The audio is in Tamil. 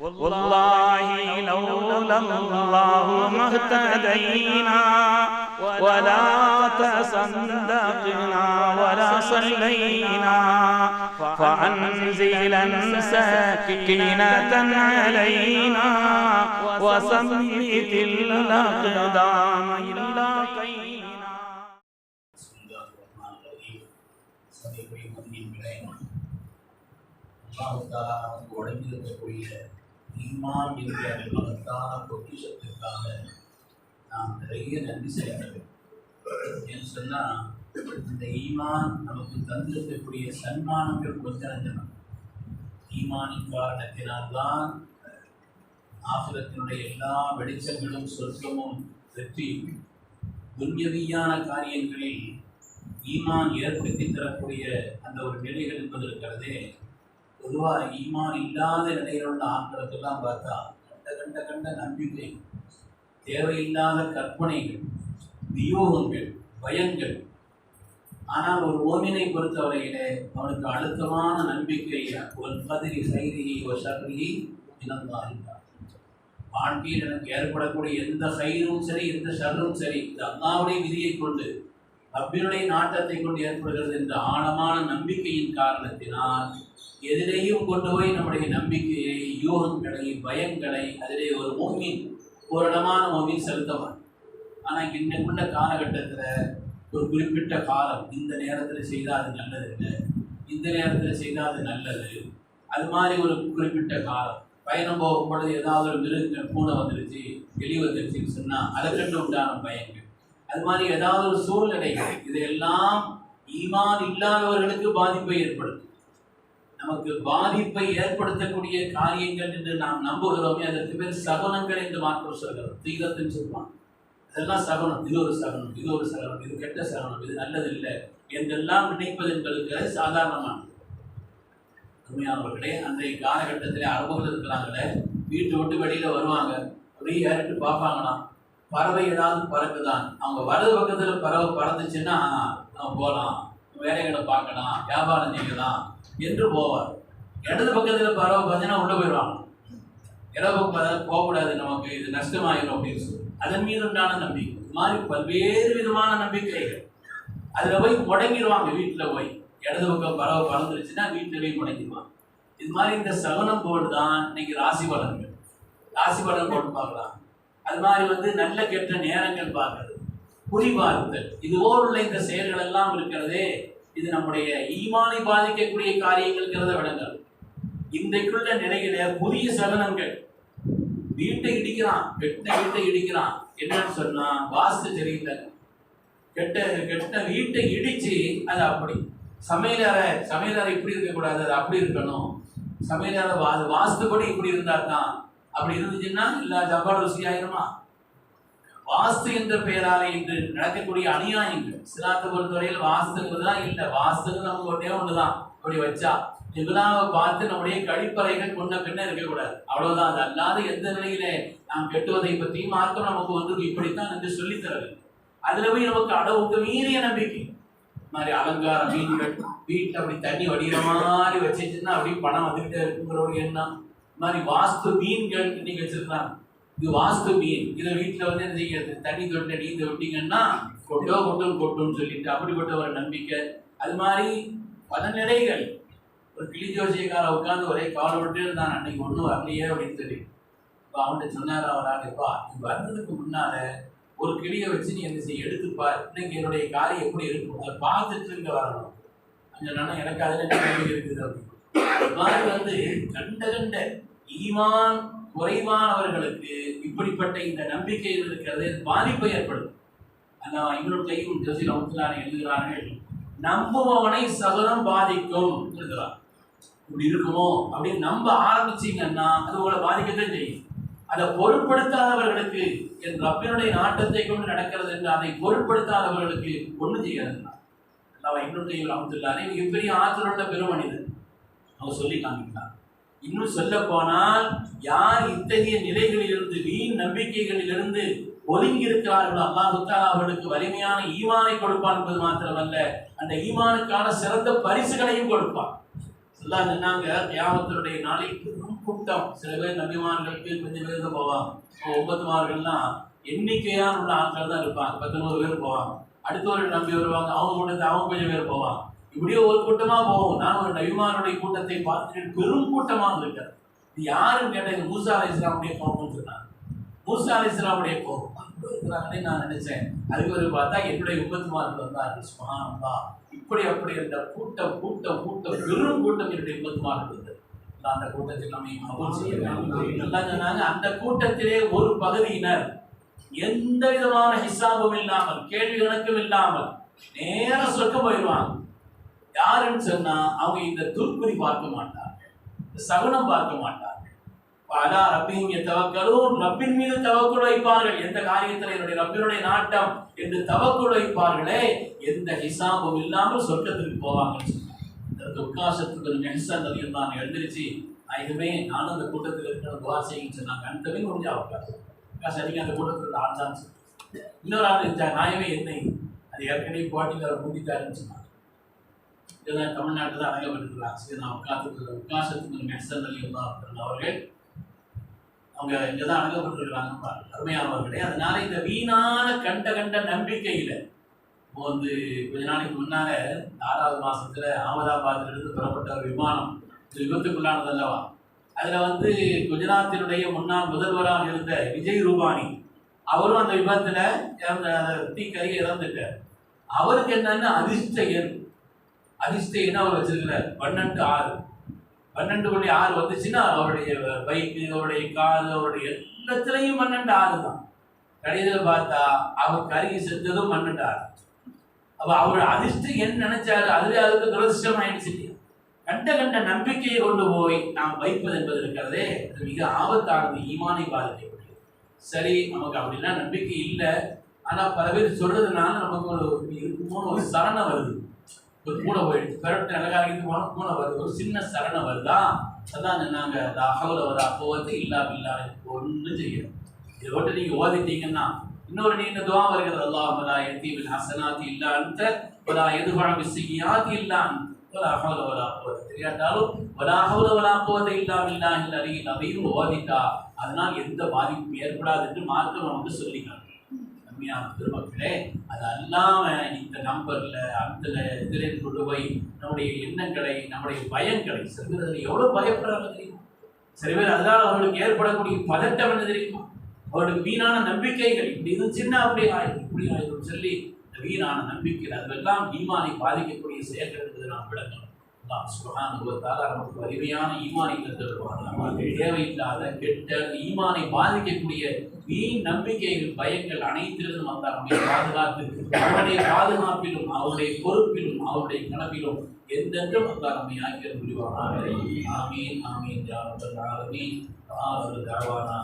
والله لولا الله ما اهتدينا ولا تصدقنا ولا صلينا فأنزلا سكينة علينا وثبت الأقدام إلا قينا சமயக்குரிய மதியங்களே அல்லாஹாலா நமக்கு வழங்கியிருக்கக்கூடிய ஈமான் என்கிற மகத்தான பொக்கிஷத்திற்காக நாம் நிறைய நன்றி செலுத்த வேண்டும் ஏன்னு சொன்னால் இந்த ஈமான் நமக்கு தந்திருக்கக்கூடிய சன்மானங்கள் கொஞ்சம் ஈமானின் காரணத்தினால்தான் ஆசிரத்தினுடைய எல்லா வெளிச்சங்களும் சொர்க்கமும் வெற்றி. துன்யவியான காரியங்களில் ஈமான் ஏற்படுத்தி தரக்கூடிய அந்த ஒரு நிலைகள் என்பது இருக்கிறதே. பொதுவாக ஈமான் இல்லாத நிலையில் உள்ள ஆட்களுக்கெல்லாம் பார்த்தா கண்ட கண்ட கண்ட நம்பிக்கை தேவையில்லாத கற்பனைகள் வியோகங்கள் பயங்கள். ஆனால் ஒரு ஓமினை பொறுத்தவரையிலே அவனுக்கு அழுத்தமான நம்பிக்கை ஒரு பதிரி சைதியை ஒரு சக்தியை இனந்தாரிட்டார் வாழ்க்கையில் எனக்கு ஏற்படக்கூடிய எந்த சைரும் சரி எந்த ஷர்ரும் சரி இந்த அல்லாவுடைய விதியை கொண்டு அப்பினுடைய நாட்டத்தை கொண்டு ஏற்படுகிறது என்ற ஆழமான நம்பிக்கையின் காரணத்தினால் எதிலையும் கொண்டு போய் நம்முடைய நம்பிக்கையை யூகங்களை பயங்களை அதிலே ஒரு மோமின் பூரணமான மோமின் செலுத்தவான். ஆனால் இன்னைக்குள்ள காலகட்டத்தில் ஒரு குறிப்பிட்ட காலம் இந்த நேரத்தில் செய்தால் அது நல்லது இல்லை? இந்த நேரத்தில் செய்தால் அது நல்லது? அது மாதிரி ஒரு குறிப்பிட்ட காலம். பயணம் போகும் பொழுது ஏதாவது ஒரு மிருக பூனை வந்துருச்சு எலி வந்துருச்சுன்னு சொன்னால் அதை உண்டான பயங்கள். அது மாதிரி ஏதாவது ஒரு சூழ்நிலைகள் இதையெல்லாம் ஈமான் இல்லாதவர்களுக்கு பாதிப்பை ஏற்படுத்தும். நமக்கு பாதிப்பை ஏற்படுத்தக்கூடிய காரியங்கள் என்று நாம் நம்புகிறோமே அதற்கு பேர் சகுனங்கள் என்று மாற்றம் சொல்கிறோம் தீரத்துன்னு சொல்லுவாங்க. அதெல்லாம் சகுனம். இது ஒரு சகுனம். இது ஒரு சகுனம். இது கெட்ட சகுனம். இது நல்லது இல்லை என்றெல்லாம் நினைப்பது எங்களுக்கு சாதாரணமானது. உண்மையானவர்களே அன்றைய காலகட்டத்தில் அரபுகள் இருக்கிறாங்களே வீட்டை விட்டு வெளியில் வருவாங்க. அப்படியே ஏறிட்டு பார்ப்பாங்களாம். பறவை ஏதாவது பறக்குதான். அவங்க வலது பக்கத்தில் பறவை பறந்துச்சுன்னா நம்ம போகலாம் வேலைகளை பார்க்கலாம் வியாபாரம் செய்யலாம் என்று போவார். இடது பக்கத்தில் பரவ பார்த்தீங்கன்னா உள்ள போயிடுவாங்க. இடது பக்கம் போகக்கூடாது நமக்கு இது நஷ்டமாயிடும் அப்படின்னு சொல்லி. அதன் மீது உண்டான நம்பிக்கை. இது மாதிரி பல்வேறு விதமான நம்பிக்கைகள். அதில் போய் முடங்கிடுவாங்க வீட்டில் போய். இடது பக்கம் பறவை பறந்துருச்சுன்னா வீட்டில் போய் முடங்கிடுவாங்க. இது மாதிரி இந்த சகுனம் போர்டு தான் இன்னைக்கு ராசி பலன்கள். ராசி பலன் போட்டு பார்க்கலாம். அது மாதிரி வந்து நல்ல கெட்ட நேரங்கள் பார்க்கறது. குறிபார்த்தல் இதுபோல் உள்ள இந்த செயல்கள் எல்லாம் இருக்கிறதே இது நம்முடைய ஈமானை பாதிக்கக்கூடிய காரியங்கள்ங்கிறத விளங்கல் இன்றைக்குள்ள நிலையில புதிய சலனங்கள். வீட்டை இடிக்கிறான் கெட்ட வீட்டை இடிக்கிறான். என்னன்னு சொன்னா வாஸ்து சரியில்லை கெட்ட கெட்ட வீட்டை இடிச்சு அது அப்படி. சமையலறை சமையலறை இப்படி இருக்கக்கூடாது அது அப்படி இருக்கணும். சமையலறை வாஸ்து வாஸ்துபடி இப்படி இருந்தா தான் அப்படி இருந்துச்சுன்னா இல்லை ஜப்பாடு ருசி ஆயிருமா வாஸ்து என்ற பெயராலே இன்று நடக்கக்கூடிய அநியாயங்கள் சிலாத்தை பொறுத்தவரையில் வாஸ்துங்கிறதுலாம் இல்லை. வாஸ்துங்கிறது நமக்கு ஒன்றே ஒண்ணுதான். அப்படி வச்சா இதெல்லாம் பார்த்து நம்முடைய கழிப்பறைகள் முன்ன பின்ன இருக்கக்கூடாது. அவ்வளவுதான். அது அல்லாத எந்த நிலையிலே நாம் கெட்டுவதை பற்றி மார்க்கம் நமக்கு வந்து இப்படித்தான் என்று சொல்லித் தரவில்லை. அதுல போய் நமக்கு அளவுக்கு மீறிய நம்பிக்கை. மாதிரி அலங்கார மீன்கள் வீட்டில் அப்படி தண்ணி வடிகிற மாதிரி வச்சிருச்சுன்னா அப்படியே பணம் வந்துகிட்டே இருக்குங்கிற ஒரு எண்ணம். மாதிரி வாஸ்து மீன்கள் இன்னைக்கு வச்சிருந்தாங்க. இது வாஸ்து மீன். இதை வீட்டில் வந்து என்ன செய்யறது? தண்ணி தொட்ட நீந்த விட்டீங்கன்னா கொட்டோ கொட்டும் கொட்டும்னு சொல்லிட்டு அப்படிப்பட்ட ஒரு நம்பிக்கை. அது மாதிரி பல நிலைகள். ஒரு கிளி ஜோசியக்கார உட்காந்து ஒரே கால் விட்டு இருந்தான். அன்னைக்கு ஒன்றும் வரலையே அப்படின்னு சொல்லி. இப்போ அவன்கிட்ட சொன்னார் அவரால் ஆளுப்பா நீ வர்றதுக்கு முன்னால ஒரு கிளியை வச்சு நீ என்ன செய்ய எடுத்துப்பார் இன்னைக்கு என்னுடைய காரியம் எப்படி இருக்கும் அதை பார்த்துட்டு இங்க வரணும். அந்த நான் எனக்கு அதில் இருக்குது? அப்படின்னு. அது மாதிரி வந்து கண்ட கண்ட ஈமான் குறைவானவர்களுக்கு இப்படிப்பட்ட இந்த நம்பிக்கை இருக்கிறது பாதிப்பை ஏற்படுத்தும். அந்த இன்னொரு கையும் ஜோசியில் அமுத்துலான எழுதுகிறார்கள் நம்புபவனை சகலம் பாதிக்கும் இருக்கிறார் இப்படி இருக்குமோ அப்படின்னு நம்ப ஆரம்பிச்சீங்கன்னா அது உங்களை பாதிக்கத்தான் செய்யும். அதை பொருட்படுத்தாதவர்களுக்கு என் ரப்பினுடைய நாட்டத்தை கொண்டு நடக்கிறது என்று அதை பொருட்படுத்தாதவர்களுக்கு ஒன்றும் செய்யாதுன்னா அவன் இன்னொரு கையில் அமுத்துள்ளாரே மிகப்பெரிய ஆற்றலுள்ள பெருமனிதன். அவர் சொல்லி காமிக்கிறார். இன்னும் சொல்ல போனால் யார் இத்தகைய நிலைகளிலிருந்து வீண் நம்பிக்கைகளிலிருந்து ஒதுங்கி இருக்கிறார்களோ அல்லாஹு அவர்களுக்கு வலிமையான ஈமானை கொடுப்பான் என்பது மாத்திரமல்ல. அந்த ஈமானுக்கான சிறந்த பரிசுகளையும் கொடுப்பான். எல்லாம் சொன்னாங்க தியாகத்தினுடைய நாளைக்கு கூட்டம். சில பேர் நபிமார்களுக்கு கொஞ்சம் பேர் தான் போவாங்க. இப்போ ஒன்பதுமார்கள்லாம் எண்ணிக்கையான உள்ள ஆட்கள் தான் இருப்பாங்க பத்தொன்பது பேர் போவாங்க. அடுத்தவர்கள் நம்பி வருவாங்க. அவங்க கூட அவங்க கொஞ்சம் பேர் போவாங்க. இப்படியோ ஒரு கூட்டமா போவோம். நான் ஒரு நபிமாருடைய கூட்டத்தை பார்த்துட்டு பெரும் கூட்டமாக இருக்கிறது இது யாருன்னு கேட்டால் இது மூசா அலி இஸ்லாமுடைய கோபம்னு சொன்னாங்க. மூசா அலி இஸ்லாமுடைய கோபம். இருக்கிறாங்கன்னு நான் நினைச்சேன். அதுக்கு ஒரு பார்த்தா என்னுடைய உபத்துமார்கள் வந்தார்கள். சுகானந்தா இப்படி அப்படி என்ற கூட்டம் கூட்டம் கூட்டம் பெரும் கூட்டம் என்னுடைய உபத்துமார்கள் இருந்தது நான் அந்த கூட்டத்தில் நம்ம கபூல் செய்ய சொன்னாங்க. அந்த கூட்டத்திலே ஒரு பகுதியினர் எந்த விதமான ஹிசாபும் இல்லாமல் கேள்வி கணக்கும் இல்லாமல் நேர சொர்க்கம் போயிடுவாங்க யாருன்னு சொன்னா அவங்க இந்த துர்க்குறி பார்க்க மாட்டாங்க சகுனம் பார்க்க மாட்டாங்க பல ரப்பிங்க தவக்கலும் ரப்பின் மீது தவக்குள் வைப்பார்கள். எந்த காரியத்தில் என்னுடைய ரப்பினுடைய நாட்டம் என்று தவக்குள் வைப்பார்களே எந்த ஹிசாபும் இல்லாமல் சொர்க்கத்திற்கு போவாங்கன்னு இந்த துக்காசத்துக்கு நெஹ்சன் அதிகம் தான் எழுந்திருச்சு இதுவே நானும் அந்த கூட்டத்தில் இருக்கிற துவா செய்யுன்னு சொன்னாங்க அந்த மீன் முடிஞ்சா அவகாசம் சரிங்க அந்த கூட்டத்தில் ஆள் சொன்னேன் இன்னொரு ஆள் இருந்தாங்க நாயவே என்னை அது ஏற்கனவே போட்டியில் மூடித்தாருன்னு சொன்னாங்க. இதுதான் தமிழ்நாட்டில் தான் அடங்கப்பட்டிருக்கிறாங்க சரி நான் உட்காந்துக்கு உட்காசத்துக்கு நெட்சன் அலியுல்லா அவர்கள். அவங்க இங்கே தான் அடங்கப்பட்டிருக்கிறாங்க அருமையானவர்களே அதனால இந்த வீணான கண்ட கண்ட நம்பிக்கையில் இப்போ வந்து கொஞ்ச நாளைக்கு முன்னால ஆறாவது மாசத்துல அகமதாபாத்திலிருந்து புறப்பட்ட ஒரு விமானம் இது விபத்துக்குள்ளானது அல்லவா அதில் வந்து குஜராத்தினுடைய முன்னாள் முதல்வராக இருந்த விஜய் ரூபானி அவரும் அந்த விபத்தில் இறந்த தீக்கறி இறந்துட்டார். அவருக்கு என்னென்ன அதிர்ஷ்ட எண் அதிர்ஷ்ட எண் அவர் வச்சிருக்கிறார்? பன்னெண்டு ஆறு. பன்னெண்டு புள்ளி ஆறு வந்துச்சுன்னா அவருடைய பைக்கு அவருடைய காது அவருடைய எல்லாத்துலேயும் பன்னெண்டு ஆறு தான். கடைசியில் பார்த்தா அவர் கருகி செத்ததும் பன்னெண்டு ஆறு. அப்போ அவர் அதிர்ஷ்டம் என்ன நினைச்சாரு? அதுவே அதுக்கு துரதிருஷ்டம் ஆயிடுச்சு கண்ட கண்ட நம்பிக்கையை கொண்டு போய் நாம் வைப்பது என்பது இருக்கிறதே அது மிக ஆபத்தானது ஈமானை பாதிக்கக்கூடியது. சரி நமக்கு அப்படிலாம் நம்பிக்கை இல்லை. ஆனால் பல பேர் சொல்றதுனால நமக்கு ஒரு இருக்குமோ ஒரு சரணம் வருது. ஒரு பூனை போயிடுச்சு பெரட்டு அழகாகிட்டு போன பூனை வருது. ஒரு சின்ன சரணம் வருதா? அதான் சொன்னாங்க. அகவல வர அப்போவது இல்லா இல்லா ஒன்றும் செய்யணும் இதை விட்டு நீங்க ஓதிட்டீங்கன்னா இன்னொரு நீண்ட துவா வருகிறது. அல்லாஹ் வலா எத்தீவில் ஹசனாத்தி இல்லா அன்த வலா எதுபழ பிஸ்ஸியாத்தி இல்லா ஒரு வலா வரா வலா குவத்த. தெரியாட்டாலும் வலா வரா வலா இல்லாம இல்லா பில்லாஹில் அதையும் ஓதிட்டா அதனால் எந்த பாதிப்பும் ஏற்படாது என்று மார்க்கம் நமக்கு சொல்லிக்கலாம் அருமையான திருமக்களே அது அல்லாமல் இந்த நம்பரில் அந்த இதில் கொண்டு போய் நம்முடைய எண்ணங்களை நம்முடைய பயங்களை சில பேர் அதில் எவ்வளவு பயப்படுறாங்க தெரியுமா? சில பேர் அதனால் அவர்களுக்கு ஏற்படக்கூடிய பதட்டம் என்ன தெரியுமா? அவர்களுக்கு வீணான நம்பிக்கைகள் இப்படி இருந்துச்சுன்னா அப்படி ஆயிடும் இப்படி ஆயிடும் சொல்லி வீணான நம்பிக்கை அதுவெல்லாம் ஈமானை பாதிக்கக்கூடிய செயல்கள் என்பதை நாம் விளக்கணும் அல்லாஹ் நமக்கு வலிமையான ஈமானை தந்துடுவார் நமக்கு தேவையில்லாத கெட்ட ஈமானை பாதிக்கக்கூடிய வீண் நம்பிக்கைகள் பயங்கள் அனைத்திலிருந்தும் அந்த நம்மை பாதுகாத்து அவருடைய பாதுகாப்பிலும் அவருடைய பொறுப்பிலும் அவருடைய கனவிலும் எந்தென்றும் அந்த நம்மை ஆக்கிய முடிவானாக ஆமீன் ஆமீன் தஅவானா